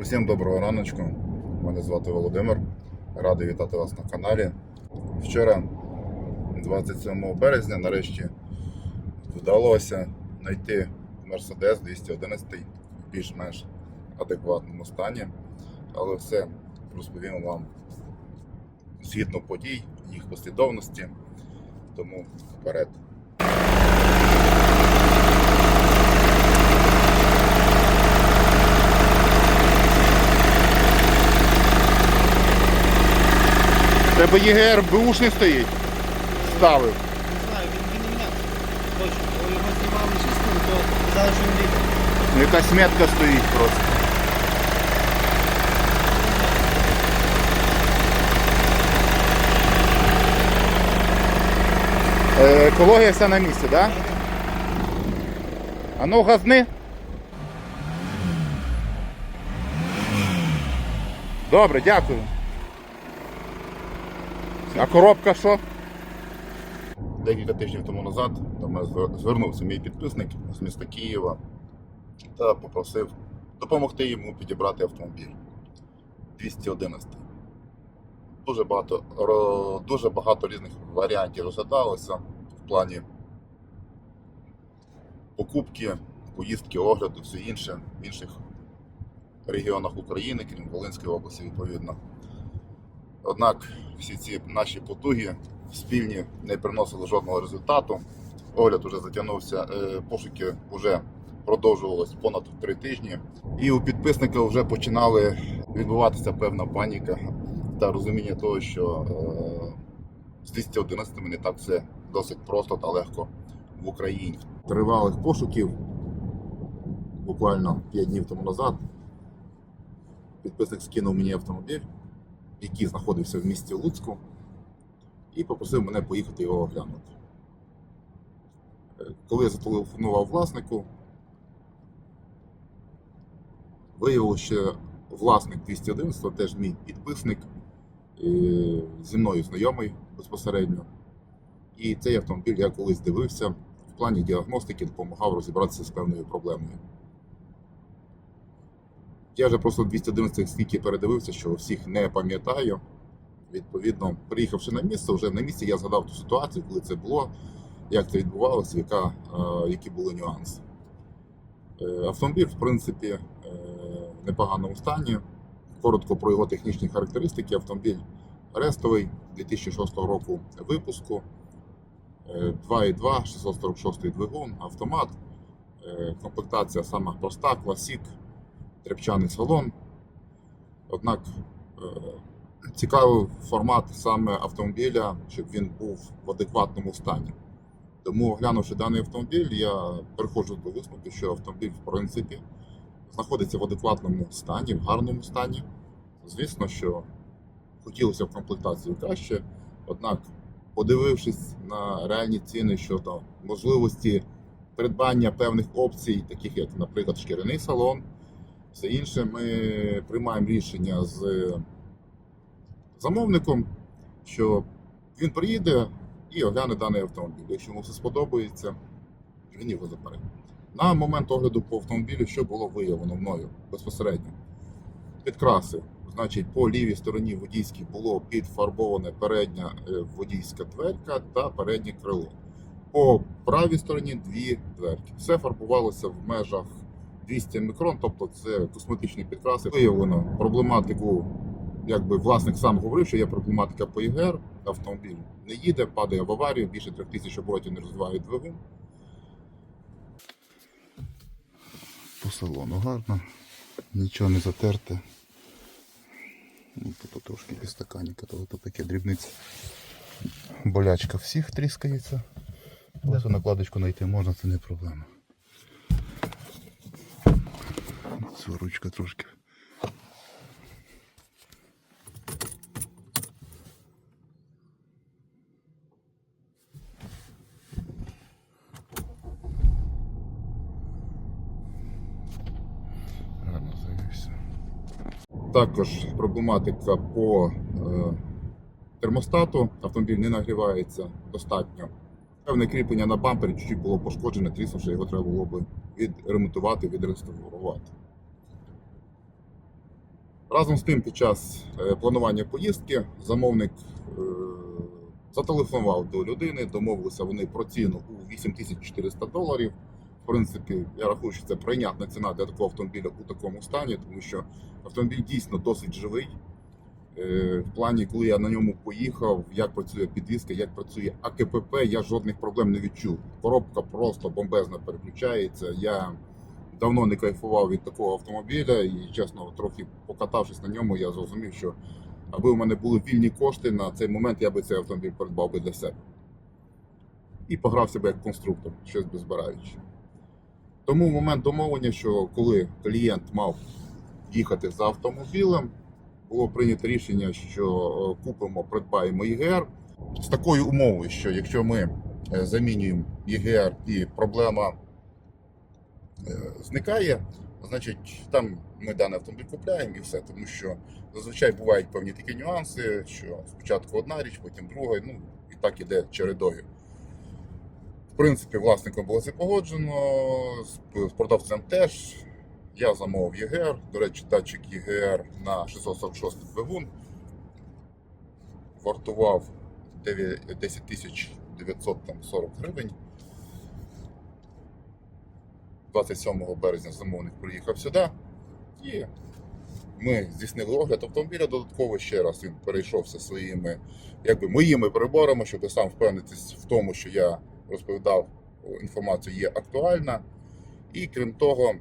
Усім доброго раночку. Мене звати Володимир. Радий вітати вас на каналі. Вчора, 27 березня, нарешті вдалося знайти Mercedes 211 в більш-менш адекватному стані. Але все розповім вам згідно подій, їх послідовності. Тому вперед. Тебе ЄГР бушний стоїть. Ставив. Не знаю, він, він не мінявся. Точно. Його знімали чистим, то казали, що він літер. Ну, Якась метка стоїть просто. Е, Екологія вся на місці, так? Да? А ну газни. Добре, дякую. А коробка що? Декілька тижнів тому назад до мене звернувся мій підписник з міста Києва та попросив допомогти йому підібрати автомобіль 211. Дуже багато, дуже багато різних варіантів розглядалося в плані покупки, поїздки, огляду, все інше в інших регіонах України, крім Волинської області, відповідно. Однак всі ці наші потуги спільні не приносили жодного результату. Огляд уже затягнувся, е, пошуки вже продовжувалось понад три тижні. І у підписника вже починали відбуватися певна паніка та розуміння того, що е, з 211 не так все досить просто та легко в Україні. Тривалих пошуків буквально 5 днів тому назад. Підписник скинув мені автомобіль, який знаходився в місті Луцьку, і попросив мене поїхати його оглянути. Е, Коли я зателефонував власнику, виявилося, що власник 211 теж мій підписник, е, зі мною знайомий безпосередньо. І цей автомобіль я колись дивився в плані діагностики, допомагав розібратися з певною проблемою. Я вже просто 211 стільки передивився, що всіх не пам'ятаю. Відповідно, приїхавши на місце, вже на місці я згадав ту ситуацію, коли це було, як це відбувалося, яка, е, які були нюанси. Е, Автомобіль, в принципі, е, в непоганому стані. Коротко про його технічні характеристики. Автомобіль рестовий 2006 року випуску. Е, 2,2, 646 двигун, автомат. Е, Комплектація сама проста, класік, тряпчаний салон. Однак е, цікавий формат саме автомобіля, щоб він був в адекватному стані. Тому, оглянувши даний автомобіль, я переходжу до висновку, що автомобіль, в принципі, знаходиться в адекватному стані, в гарному стані. Звісно, що хотілося в комплектації краще, однак, подивившись на реальні ціни щодо можливості придбання певних опцій, таких як, наприклад, шкіряний салон, все інше, ми приймаємо рішення з замовником, що він приїде і огляне даний автомобіль. Якщо йому все сподобається, він його забере. На момент огляду по автомобілю, що було виявлено мною безпосередньо. Підкраси. Значить, по лівій стороні водійській було підфарбоване передня е, водійська дверка та переднє крило. По правій стороні дві дверки. Все фарбувалося в межах 200 мікрон, тобто це косметичні підкраси. Виявлено проблематику якби власник сам говорив, що є проблематика по ЄГР, автомобіль не їде, падає в аварію, більше трьох тисяч оборотів не розвиває двигун. По салону гарно, нічого не затерте. Ну, Тут трошки без стаканника, то тут таке дрібниці. Болячка всіх тріскається. Ось накладочку знайти можна, це не проблема. Ця ручка трошки. Також проблематика по е, термостату. Автомобіль не нагрівається достатньо. Певне кріплення на бампері чуть-чуть було пошкоджене, тріснувши, його треба було би відремонтувати, відреставрувати. Разом з тим, під час е, планування поїздки замовник е, зателефонував до людини, домовилися вони про ціну у 8400 доларів. В принципі, я рахую, що це прийнятна ціна для такого автомобіля у такому стані, тому що автомобіль дійсно досить живий. Е, В плані, коли я на ньому поїхав, як працює підвізка, як працює АКПП, я жодних проблем не відчув. Коробка просто бомбезно переключається. Я давно не кайфував від такого автомобіля, і чесно, трохи покатавшись на ньому, я зрозумів, що аби у мене були вільні кошти на цей момент, я би цей автомобіль придбав би для себе. І пограв себе як конструктор, щось би збираючи. Тому в момент домовлення, що коли клієнт мав їхати за автомобілем, було прийнято рішення, що е, купимо, придбаємо ЄГР з такою умовою, що якщо ми е, замінюємо ЄГР і проблема зникає, значить там ми даний автомобіль купляємо і все. Тому що зазвичай бувають певні такі нюанси, що спочатку одна річ, потім друга, ну і так іде чередою. В принципі, власником було це погоджено, з- продавцем теж. Я замовив ЄГР. До речі, датчик ЄГР на 646 двигун вартував 9 10 940 гривень. 27 березня замовник приїхав сюди і ми здійснили огляд автомобіля додатково ще раз. Він перейшовся своїми якби, моїми приборами, щоб сам впевнитись в тому, що я розповідав інформація є актуальна. І крім того,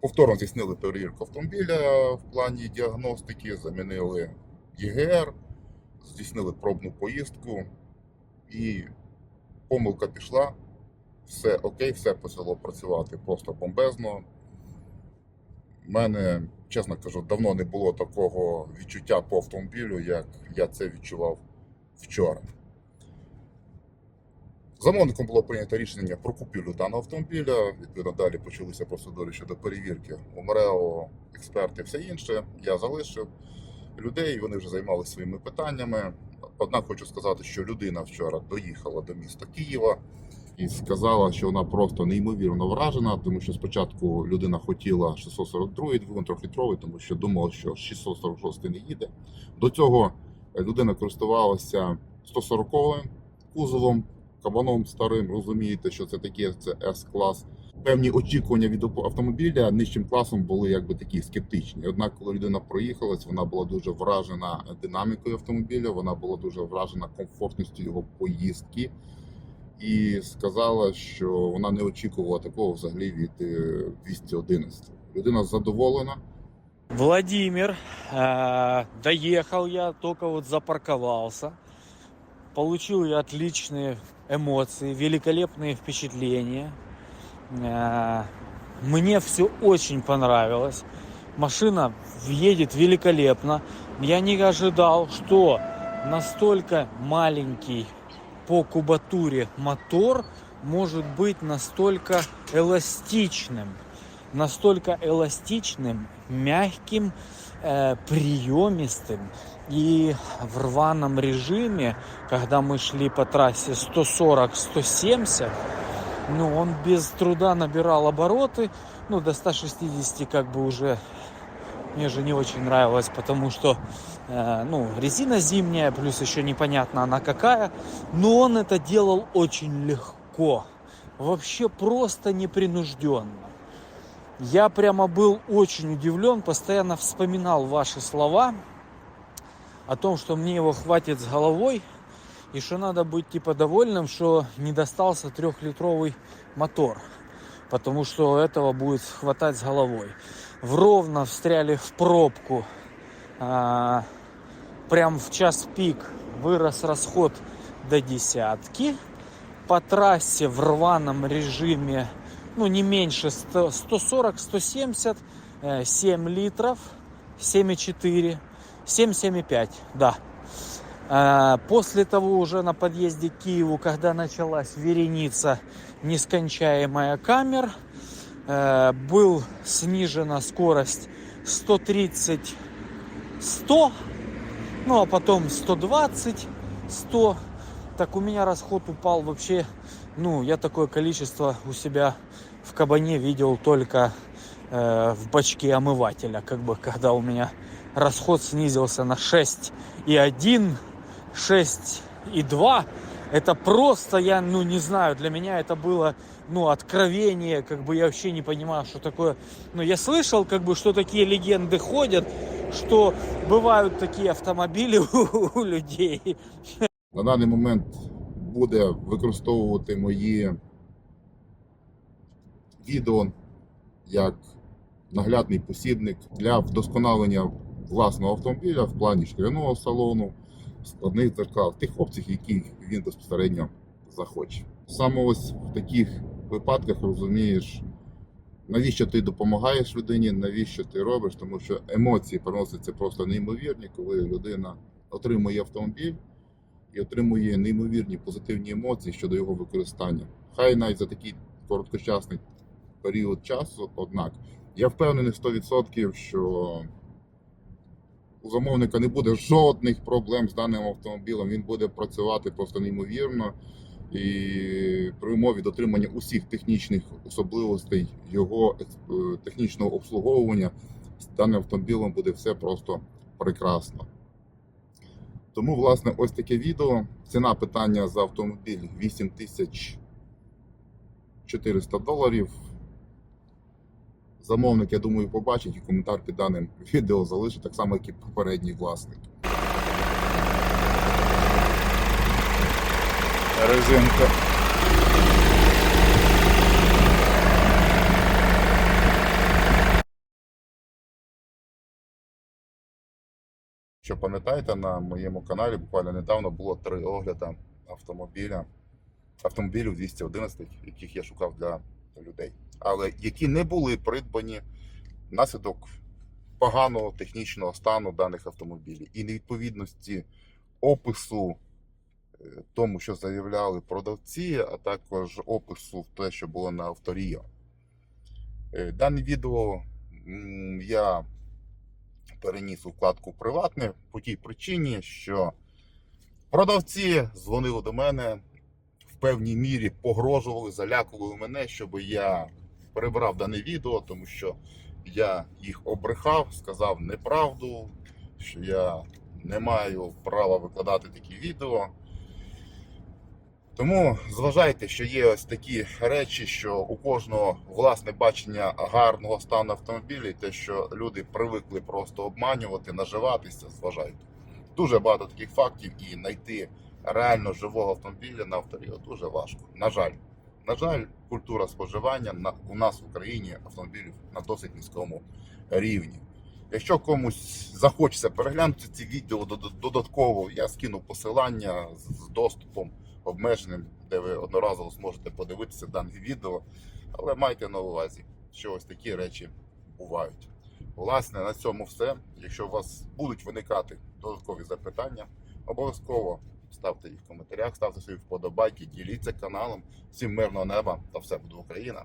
повторно здійснили перевірку автомобіля в плані діагностики, замінили ЄГР, здійснили пробну поїздку, і помилка пішла. Все окей, все почало працювати просто бомбезно. У мене, чесно кажу, давно не було такого відчуття по автомобілю, як я це відчував вчора. Замовником було прийнято рішення про купівлю даного автомобіля. Відповідно, далі почалися процедури щодо перевірки УМРЕО, експерти, все інше. Я залишив людей, вони вже займалися своїми питаннями. Однак хочу сказати, що людина вчора доїхала до міста Києва і сказала, що вона просто неймовірно вражена, тому що спочатку людина хотіла 642 двигун трьохлітровий, тому що думала, що 646 не їде. До цього людина користувалася 140 кузовом, кабаном старим. Розумієте, що це таке, це С-клас. Певні очікування від автомобіля нижчим класом були якби такі скептичні. Однак, коли людина проїхалась, вона була дуже вражена динамікою автомобіля, вона була дуже вражена комфортністю його поїздки і сказала, що вона не очікувала такого взагалі від е, 211. Людина задоволена. Владимир, э, доехал я, только вот запарковался. Получил я отличные эмоции, великолепные впечатления. Э, Мне все очень понравилось. Машина едет великолепно. Я не ожидал, что настолько маленький по кубатуре мотор может быть настолько эластичным настолько эластичным, мягким, э, приемистым. И в рваном режиме, когда мы шли по трассе 140-170, ну, он без труда набирал обороты, ну, до 160 как бы уже мне же не очень нравилось, потому что, э, ну, резина зимняя, плюс еще непонятно она какая, но он это делал очень легко, вообще просто непринужденно. Я прямо был очень удивлен, постоянно вспоминал ваши слова о том, что мне его хватит с головой, и что надо быть типа довольным, что не достался трехлитровый мотор, потому что этого будет хватать с головой. В ровно встряли в пробку, а, прям в час пик вырос расход до десятки. По трассе в рваном режиме ну, не меньше 140-170, 7 литров, 7,4, 7,75, да. Э, После того уже на подъезде к Киеву, когда началась вереница нескончаемая камер, э, был снижена скорость 130 100, ну а потом 120 100. Так у меня расход упал вообще, ну я такое количество у себя в кабане видел только э, в бачке омывателя, как бы, когда у меня расход снизился на 6,1, 6,2. Это просто, я, ну, не знаю, для меня это было, ну, откровение, как бы я вообще не понимаю, что такое. Ну, я слышал, как бы, что такие легенды ходят, что бывают такие автомобили у, у людей. На даний момент буде використовувати мої відео як наглядний посібник для вдосконалення власного автомобіля в плані шкіряного салону, Складних дзеркал, тих опцій, які він безпосередньо захоче. Саме ось в таких випадках розумієш, навіщо ти допомагаєш людині, навіщо ти робиш, тому що емоції приносяться просто неймовірні, коли людина отримує автомобіль і отримує неймовірні позитивні емоції щодо його використання. Хай навіть за такий короткочасний період часу, однак, я впевнений 100%, що у замовника не буде жодних проблем з даним автомобілем. Він буде працювати просто неймовірно. І при умові дотримання усіх технічних особливостей його е, технічного обслуговування з даним автомобілем буде все просто прекрасно. Тому, власне, ось таке відео. Ціна питання за автомобіль 8400 доларів. Замовник, я думаю, побачить і коментар під даним відео залишить, так само, як і попередній власник. Резинка. Що пам'ятаєте, на моєму каналі буквально недавно було три огляди автомобіля, автомобілів 211, яких я шукав для людей, але які не були придбані внаслідок поганого технічного стану даних автомобілів і невідповідності опису е, тому, що заявляли продавці, а також опису в те, що було на авторіо. Е, Дане відео я переніс у вкладку приватне по тій причині, що продавці дзвонили до мене в певній мірі погрожували, залякували мене, щоб я прибрав дане відео, тому що я їх обрехав, сказав неправду, що я не маю права викладати такі відео. Тому зважайте, що є ось такі речі, що у кожного власне бачення гарного стану автомобіля, те, що люди привикли просто обманювати, наживатися, зважайте. Дуже багато таких фактів і знайти реально живого автомобіля на авторіо дуже важко. На жаль, на жаль, культура споживання на, у нас в Україні автомобілів на досить низькому рівні. Якщо комусь захочеться переглянути ці відео додатково, я скину посилання з доступом обмеженим, де ви одноразово зможете подивитися дане відео. Але майте на увазі, що ось такі речі бувають. Власне, на цьому все. Якщо у вас будуть виникати додаткові запитання, обов'язково ставте їх в коментарях, ставте свої вподобайки, діліться каналом. Всім мирного неба та все буде Україна!